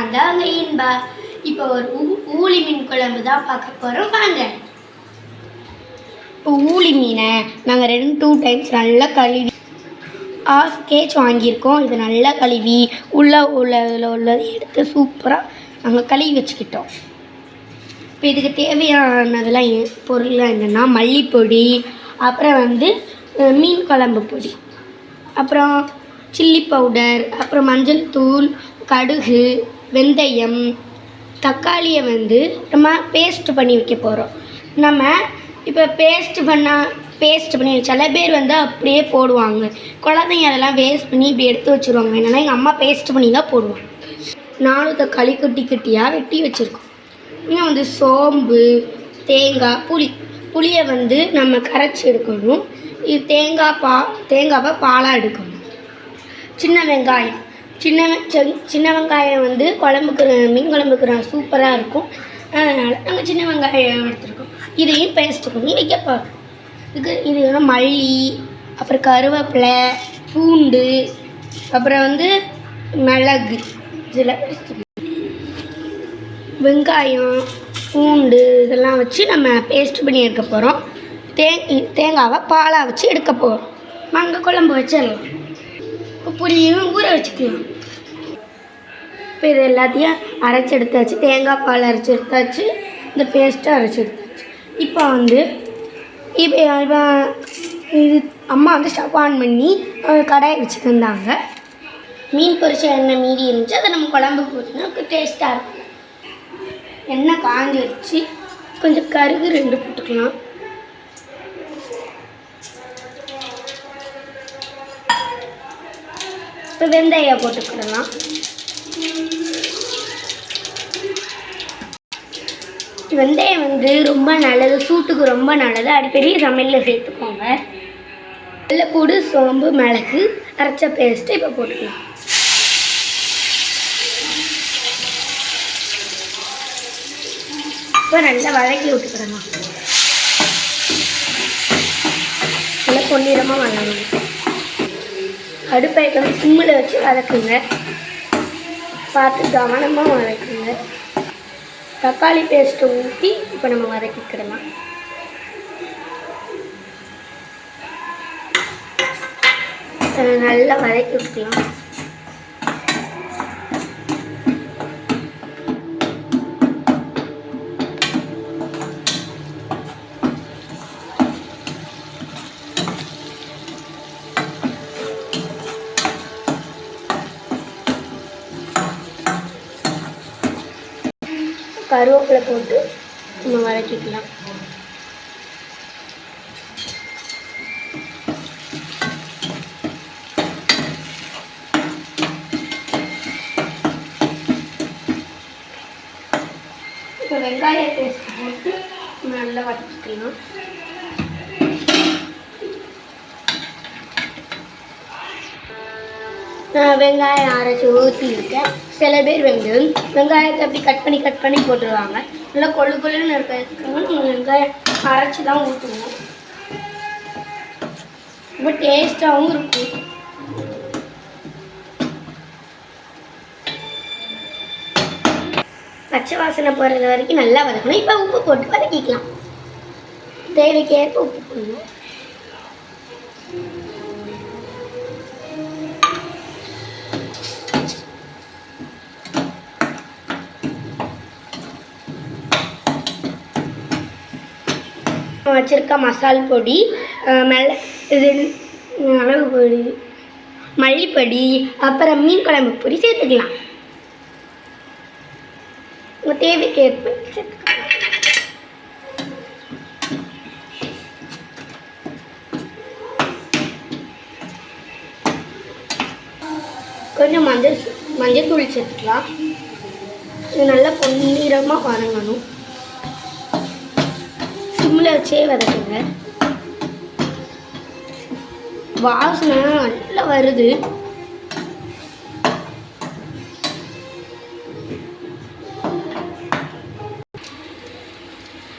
நான் தாங்க இன்பா. இப்போ ஒரு ஊ- ஊளி மீன் குழம்பு தான் பார்க்க போகிறோம் வாங்க. இப்போ ஊளி மீனை நாங்கள் ரெண்டு டூ டைம்ஸ் நல்லா கழுவி ஆஃப் கேஜ் வாங்கியிருக்கோம். இது நல்லா கழுவி உள்ள உள்ளதில் உள்ளதை எடுத்து சூப்பராக நாங்கள் கழுவி வச்சுக்கிட்டோம். இப்போ இதுக்கு தேவையானதெல்லாம் பொருள்லாம் என்னென்னா மல்லிப்பொடி அப்புறம் வந்து மீன் குழம்பு பொடி. அப்புறம் சில்லி பவுடர் அப்புறம் மஞ்சள் தூள் கடுகு வெந்தயம் தக்காளியை வந்து நம்ம பேஸ்ட்டு பண்ணி வைக்க போகிறோம் நம்ம இப்போ பேஸ்ட்டு பண்ணால் பேஸ்ட் பண்ணி சில பேர் வந்து அப்படியே போடுவாங்க. குழந்தைங்க அதெல்லாம் வேஸ்ட் பண்ணி இப்படி எடுத்து வச்சுருவாங்க. என்னென்னா எங்கள் அம்மா பேஸ்ட் பண்ணி தான் போடுவாங்க. நானும் தக்காளி குட்டி குட்டியாக வெட்டி வச்சுருக்கோம். இன்னும் வந்து சோம்பு தேங்காய் புளி. புளியை வந்து நம்ம கரைச்சி எடுக்கணும். இது தேங்காய் பா தேங்காவை பாலாக எடுக்கணும். சின்ன வெங்காயம். சின்ன சின்ன வெங்காயம் வந்து குழம்புக்கு மீன் குழம்புக்கு சூப்பராக இருக்கும். அதனால் நாங்கள் சின்ன வெங்காயம் எடுத்துருக்கோம். இதையும் பேஸ்ட் பண்ணி வைக்க இதுக்கு இது வந்து மல்லி அப்புறம் கருவேப்பிலை பூண்டு அப்புறம் வந்து மிளகு. இதெல்லாம் வெங்காயம் பூண்டு இதெல்லாம் வச்சு நம்ம பேஸ்ட் பண்ணி எடுக்க போகிறோம் தே தேங்காவை பாலாக வச்சு எடுக்க போகிறோம் மங்க குழம்பு வச்சிடலாம். இப்போ புளியும் ஊற வச்சுக்கலாம். இப்போ இது எல்லாத்தையும் அரைச்சி எடுத்தாச்சு. தேங்காய் பால் அரைச்சி எடுத்தாச்சு. இந்த பேஸ்ட்டை அரைச்சி எடுத்தாச்சு. இப்போ வந்து இப்போ இப்போ இது அம்மா வந்து ஸ்டவ் ஆன் பண்ணி கடாயை வச்சு தந்தாங்க. மீன் பொரிச்ச எண்ணெய் மீதி இருந்துச்சு. அதை நம்ம குழம்புக்கு ஊற்றினா டேஸ்ட்டாக இருக்கும். எண்ணெய் காஞ்சிருச்சு. கொஞ்சம் கருகு ரெண்டு போட்டுக்கலாம். இப்போ வெந்தயம் போட்டுக்கிடலாம். வெந்தயம் வந்து ரொம்ப நல்லது சூட்டுக்கு ரொம்ப நல்லது. அடிக்கடி சமையலில் சேர்த்துக்கோங்க. வெள்ளைப்பூடு சோம்பு மிளகு அரைச்ச பேஸ்ட்டு இப்போ போட்டுக்கலாம். இப்போ நல்லா வதக்கி விட்டுக்கிடலாம். நல்லா பொன்னிறமாக வளரணும் அடுப்பை வந்து சிம்மில் வச்சு வதக்குங்க. பார்த்து கவனமாக வதக்குங்க. தக்காளி பேஸ்ட்டை ஊற்றி இப்போ நம்ம வதக்கிக்கிடலாம். நல்லா வதக்கி விட்டுக்கலாம். கருவேப்பிலை போட்டு நம்ம வதக்கிக்கலாம். இப்போ வெங்காய பேஸ்ட் போட்டு நல்லா வதக்கிக்கலாம். நான் வெங்காயம் அரைச்சி ஊற்றிருக்கேன் சில பேர் வந்து வெங்காயத்தை அப்படி கட் பண்ணி கட் பண்ணி போட்டுருவாங்க. நல்லா கொழு கொள்ளுன்னு இருக்கிறதுக்காக நம்ம வெங்காயம் அரைச்சி தான் ஊற்றுவோம் ரொம்ப டேஸ்ட்டாகவும் இருக்கும் பச்சை வாசனை போடுறது வரைக்கும் நல்லா வதக்கணும். இப்போ உப்பு போட்டு வதக்கிக்கலாம். தேவைக்கேற்ப உப்பு போடணும். வச்சுருக்க மசால் பொடி மெள இது மிளகு பொடி மல்லிப்பொடி அப்புறம் மீன் குழம்பு பொடி சேர்த்துக்கலாம். உங்கள் தேவைக்கு ஏற்ப சேர்த்துக்கலாம். கொஞ்சம் மஞ்சள் மஞ்சள் தூள் சேர்த்துக்கலாம். இது நல்லா பொன்னிறமாக வதங்கணும் சிம்மில் வச்சே வதக்குங்க. வாசனை நல்லா வருது.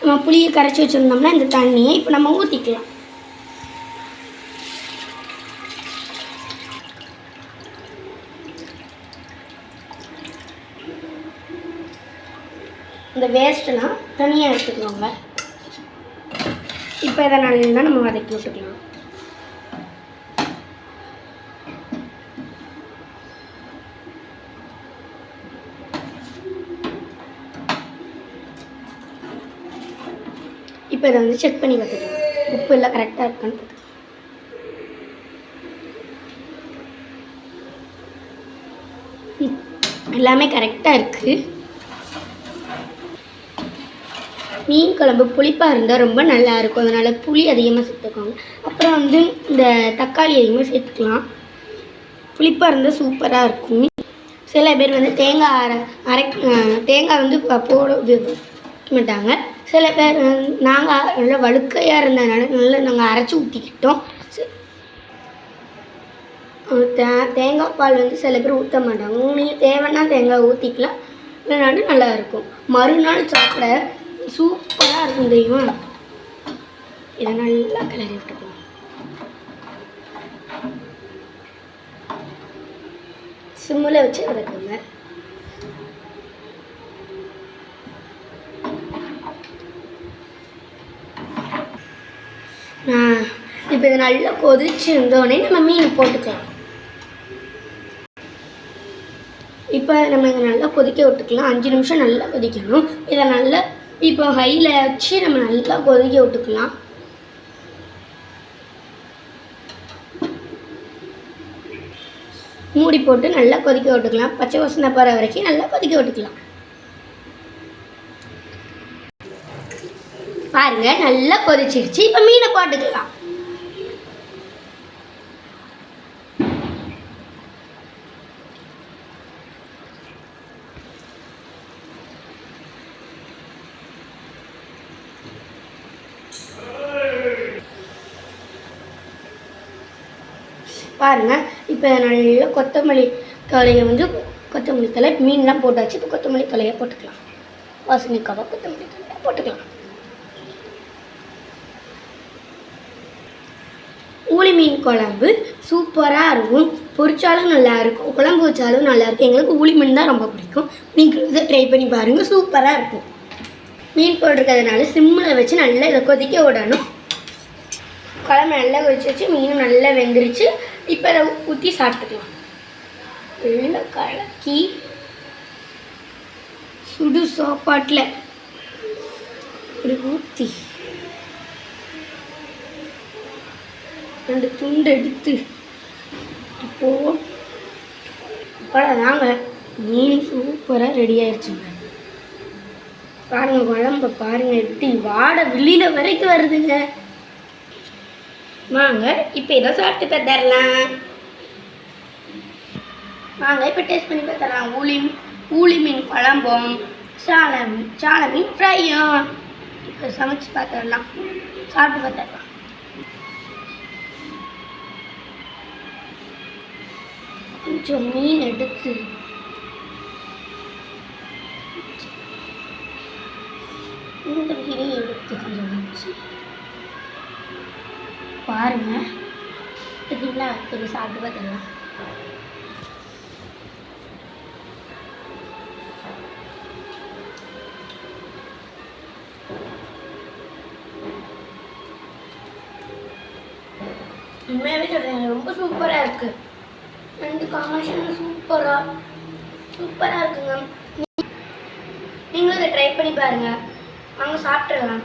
நம்ம புளியை கரைச்சி வச்சுருந்தோம்னா இந்த தண்ணியை இப்போ நம்ம ஊற்றிக்கலாம் இந்த வேஸ்ட்டெல்லாம் தனியாக எடுத்துக்கோங்க. இப்போ இதை நல்லா நம்ம வதக்கி விட்டுக்கலாம். இப்போ இதை வந்து செக் பண்ணி பார்த்துக்கலாம். உப்பு எல்லாம் கரெக்டாக இருக்கான்னு பார்த்துக்கலாம். எல்லாமே கரெக்டாக இருக்குது மீன் குழம்பு புளிப்பாக இருந்தால் ரொம்ப நல்லாயிருக்கும் அதனால் புளி அதிகமாக சேர்த்துக்கோங்க. அப்புறம் வந்து இந்த தக்காளி அதிகமாக சேர்த்துக்கலாம். புளிப்பாக இருந்தால் சூப்பராக இருக்கும். சில பேர் வந்து தேங்காய் அரை அரை தேங்காய் வந்து ப- போட மாட்டாங்க. சில பேர் நாங்கள் நல்லா வழுக்கையாக இருந்ததுனால நல்லா நாங்கள் அரைச்சி ஊற்றிக்கிட்டோம் தே தேங்காய் பால் வந்து சில பேர் ஊற்ற மாட்டாங்க. உங்களுக்கு தேவைன்னா தேங்காய் ஊற்றிக்கலாம் இல்லைனாலும் நல்லாயிருக்கும் மறுநாள் சாப்பிட சூப்பராக இருக்கும் தெரியுமா இதை நல்லா கிளறி விட்டுக்கலாம் சிம்மில் வச்சு வதக்குங்க இப்போ இது நல்லா கொதிச்சு இருந்தோடனே நம்ம மீன் போட்டுக்கலாம். இப்போ நம்ம இதை நல்லா கொதிக்க விட்டுக்கலாம். அஞ்சு நிமிஷம் நல்லா கொதிக்கணும். இதை நல்லா இப்போ ஹையில் வச்சு நம்ம நல்லா கொதிக்க விட்டுக்கலாம். மூடி போட்டு நல்லா கொதிக்க விட்டுக்கலாம். பச்சை வாசனை போகிற வரைக்கும் நல்லா கொதிக்க விட்டுக்கலாம். பாருங்கள் நல்லா கொதிச்சிருச்சு. இப்போ மீனை போட்டுக்கலாம். பாருங்கள் இப்போ நல்லா கொத்தமல்லி தலையை வந்து கொத்தமல்லி தலை மீன்லாம் போட்டாச்சு. இப்போ கொத்தமல்லி தலையை போட்டுக்கலாம். வாசனைக்காக கொத்தமல்லி தலையை போட்டுக்கலாம். ஊளி மீன் குழம்பு சூப்பராக இருக்கும். பொரிச்சாலும் நல்லா இருக்கும். குழம்பு வச்சாலும் நல்லாயிருக்கும் எங்களுக்கு ஊளி மீன் தான் ரொம்ப பிடிக்கும். நீங்கள் இதை ட்ரை பண்ணி பாருங்கள் சூப்பராக இருக்கும். மீன் போட்டிருக்கிறதுனால சிம்மில் வச்சு நல்லா இதை கொதிக்க விடணும். குழம்பு நல்லா கொதிச்சு வச்சு மீனும் நல்லா வெந்துருச்சு. இப்போ அதை ஊற்றி சாப்பிட்டுக்கலாம். நல்லா கலக்கி சுடு சாப்பாட்டில். இப்படி ஊற்றி ரெண்டு துண்டு எடுத்து இப்போ அவ்வளோதாங்க மீன் சூப்பராக ரெடி ஆயிடுச்சுங்க பாருங்கள் குழம்ப பாருங்க எப்படி வாடை வெளியில் வரைக்கும் வருதுங்க. வாங்க இப்போ இதை சாப்பிட்டு பார்த்துடலாம் வாங்க இப்போ டேஸ்ட் பண்ணி பார்த்துடலாம் ஊளி ஊளி மீன் குழம்பும் சாலை சாலை மீன் ஃப்ரையும் இப்போ சமைச்சு பார்த்துடலாம் சாப்பிட்டு பார்த்துடலாம் கொஞ்சம் மீன் எடுத்து. இந்த மீனையும் எடுத்து கொஞ்சம் வச்சு. பாருங்க. சரிங்களா இது சாப்பிட்டு பார்த்துடலாம் உண்மையாகவே சொல்கிறேன் ரொம்ப சூப்பராக இருக்குது ரெண்டு காம்பினேஷன் சூப்பராக சூப்பராக இருக்குங்க. நீங்களும் இதை ட்ரை பண்ணி பாருங்கள் அவங்க சாப்பிட்றலாம்